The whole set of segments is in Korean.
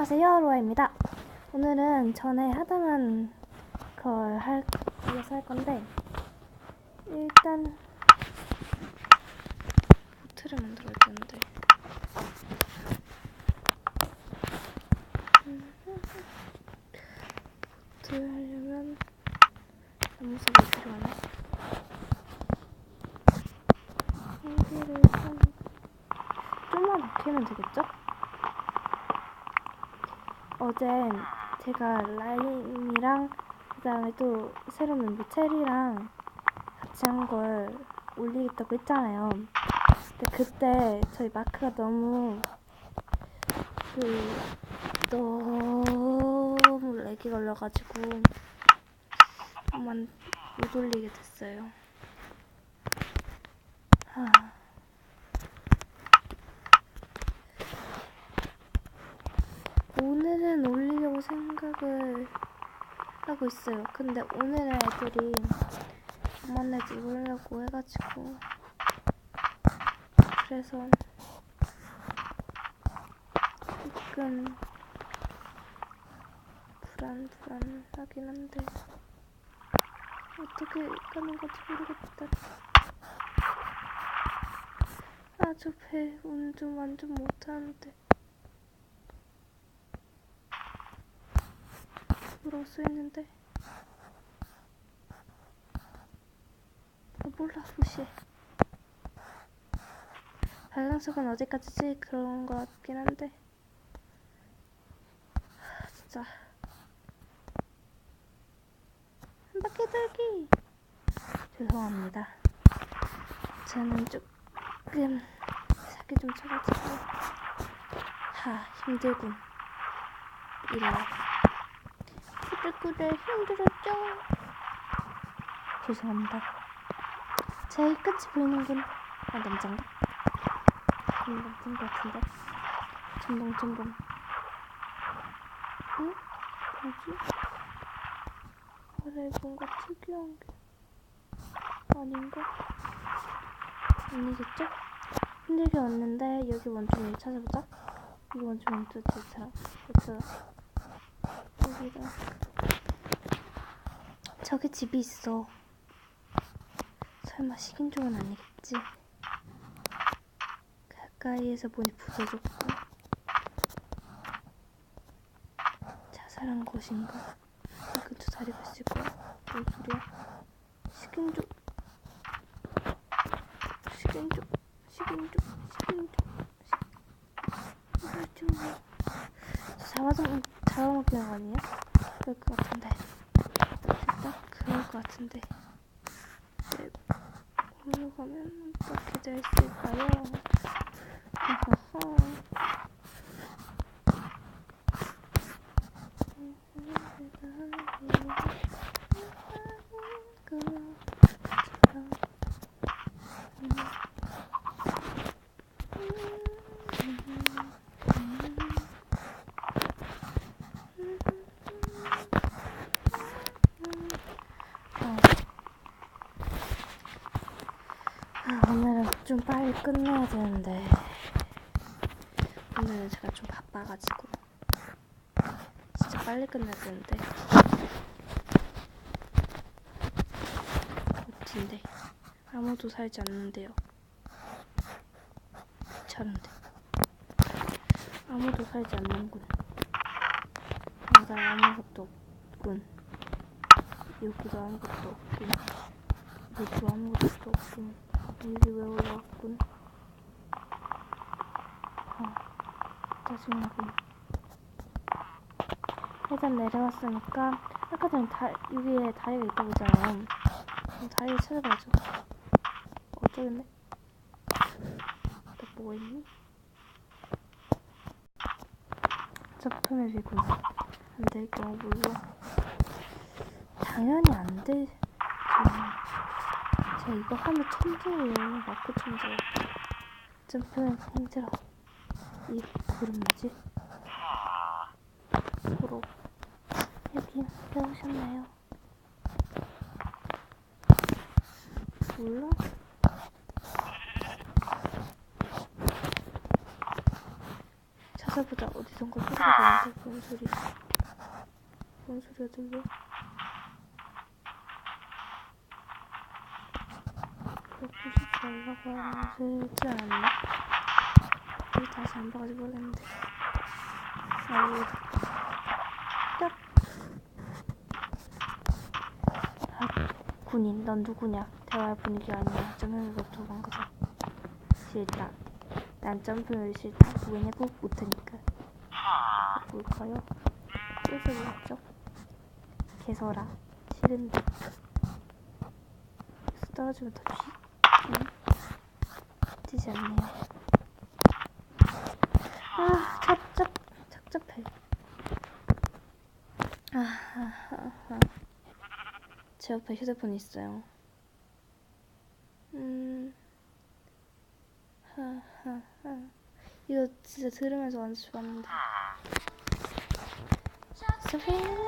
안녕하세요 로아입니다. 오늘은 전에 하다만 걸 할, 이어서 할 건데 일단 보트를 만들어야 되는데. 보트 하려면 나무석이 필요하네. 여기를 한 좀만 더 캐면 되겠죠? 어젠 제가 라임이랑 그 다음에 또 새로운 멤버 체리랑 같이 한 걸 올리겠다고 했잖아요. 근데 그때 저희 마크가 너무 그 너무 렉이 걸려가지고 한번 못 올리게 됐어요. 하. 오늘은 올리려고 생각을 하고 있어요. 근데 오늘은 애들이 안 만날지 모르려고 해가지고 그래서 조금 불안불안하긴 한데 어떻게 가는 건지 모르겠다. 아 저 배 운전 완전 못하는데. 뭐라고 써있는데. 아, 몰라 무시해 발광석은 어디까지지 그런 거 같긴 한데. 하, 진짜. 한 바퀴 돌기. 죄송합니다. 저는 조금 사기 좀 쳐가지고. 하 힘들군. 이래 꾸 들꾸들 힘들었죠? 죄송합니다. 제 끝이 보이는군. 아, 남잔가? 음, 남잔 것 같은데. 첨벙, 첨벙. 응? 뭐지? 아래 뭔가 특이한 게. 아닌가? 아니겠죠? 힘들게 왔는데, 여기 찾아보자. 여기 원주민 또 좋다. 좋다. 여기다. 저기 집이 있어. 설마 식인종은 아니겠지? 가까이에서 보니 부서졌고 자살한 것인가? 이 근처 자리가 있을 거야. 뭔 소리야? 식인종 식인종 식인종 식인종 식인종 잡아서 잡아먹히는 거 아니야? 그럴 것 같은데. 같은데. 네, 올라가면 어떻게 될까요? 하하하. 아, 오늘은 좀 빨리 끝내야 되는데 오늘은 제가 좀 바빠가지고 진짜 빨리 끝내야 되는데 어딘데 아무도 살지 않는데요. 귀찮은데 아무도 살지 않는군. 여기 아무것도 없군. 여기도 아무것도 없군 여기도 아무것도 없군 여기 왜 올라왔군? 아, 짜증나군. 일단 내려왔으니까 아까 전에 다, 여기에 다리가 있다고 했잖아요. 다리를 찾아봐야죠. 어, 있네. 또 뭐가 있니? 적토맵이군. 안될 경우 몰라. 당연히 안 돼. 제가 이거 하면 천재예요. 마크 천재. 점프는 힘들어. 이 그림 뭐지? 도로. 여기 배우셨나요? 몰라? 찾아보자. 어디서 뭔가 소리가 나는데 뭔 소리야? 뭔 소리가 들려? 부시지 말라고 하지? 우리 다시 안 봐가지고 모르겠는데 아이고 딱 아, 군인 넌 누구냐? 대화할 분위기가 아니야 점프를 도망가자 싫다 난 점프를 싫다 왜냐고 못하니까 뭘까요? 뜻을 뭐죠? 개서라 싫은데 떨어지면 더 쥐? 응? 찌지 않네요. 아 착잡 착잡해 아하하하 제 옆에 휴대폰이 있어요. 음. 하 하 하. 이거 진짜 들으면서 완전 좋았는데. So feeling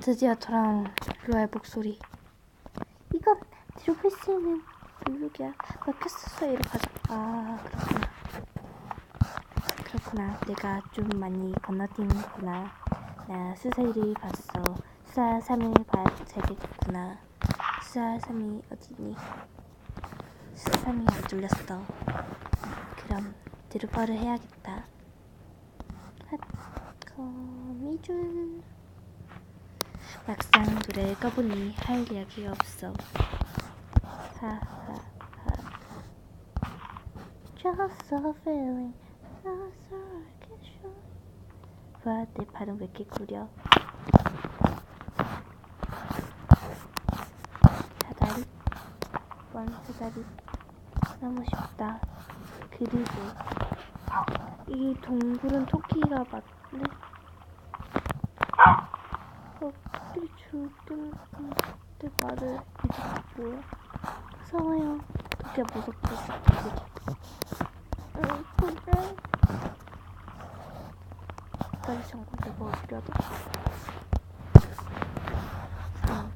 드디어 돌아온 로아의 목소리. 이건 뒤로 볼 수 있는 블록이야. 막혔었어. 이리 가자. 아, 그렇구나. 그렇구나. 내가 좀 많이 건너뛰는구나. 나 수사일이 봤어. 수사 3일 봐야겠구나. 수사 3이 어디니? 수사 3이 안 뚫렸어. 그럼 드루퍼를 해야겠다. 핫, 거미줄. 막상 노래를 꺼보니 할 이야기가 없어. 하하하. Just a feeling, just a can 와, 내 발은 왜 이렇게 구려? 사다리, 원 사다리, 너무 쉽다. 그리고 이 동굴은 토끼가 맞네. 어, 토끼 내 말을 이제 뭐야? 무서워요. 응, 그래. 다리 잠고 뭐가 필요하다. 응.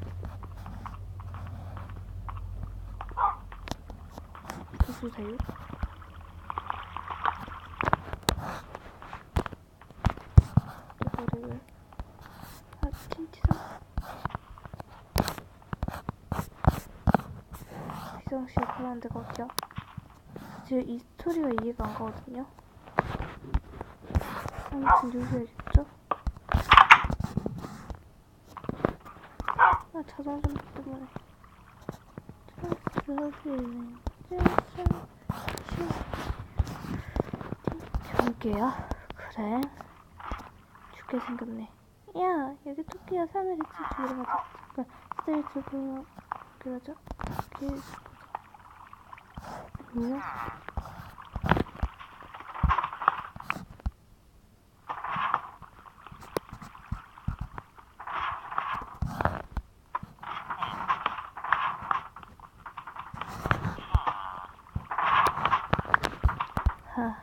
구슬사유? 이거를 아 틴티성 희성씨 그만 데가 어디야? 지금 이 스토리가 이해가 안 가거든요. 아무튼 누구야겠죠? 아 자동차 때문에 저기는 경계야? 그래 죽게 생겼네 야 여기 토끼야 3일 있지 뒤로 가자 그래 스테이트 보면 그러자 하,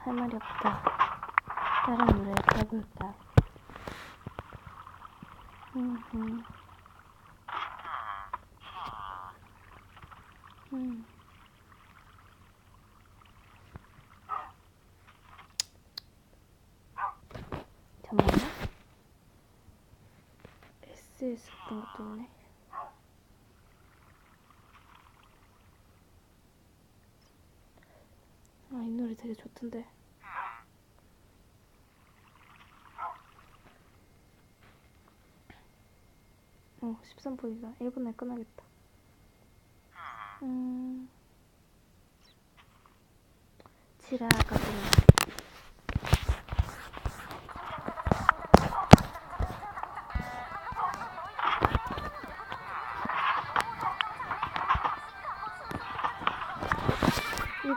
할 말이 없다. 다른 노래 해볼까? 음, 음. 잠깐만요. SS 같은 것도 있네. 아, 이 노래 되게 좋던데. 어, 13분이다. 1분 에 끝나겠다. 음. 지라가 부르는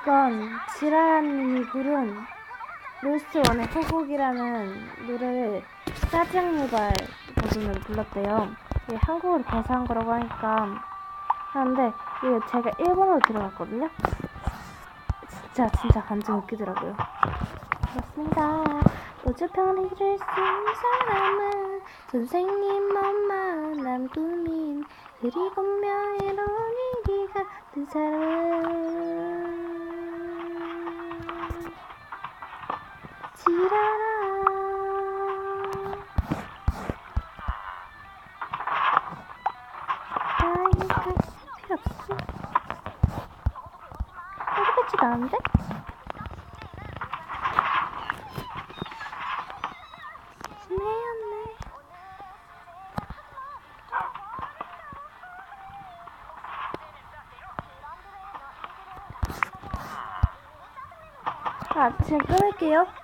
이건 지라님이 부른 로스원의 후곡이라는 노래를 짜장유발 버전으로 불렀대요. 이게 한국어로 개사한 거라고 하니까 하는데 이게 제가 일본어로 들어갔거든요. 진짜 진짜 감정 웃기더라고요. 그렇습니다. 우주편을 잃을 수 사람은 선생님, 엄마, 남군인 그리고 명예로운 일이 같은 사람 않은데? 스네였네 아 지금 끊을게요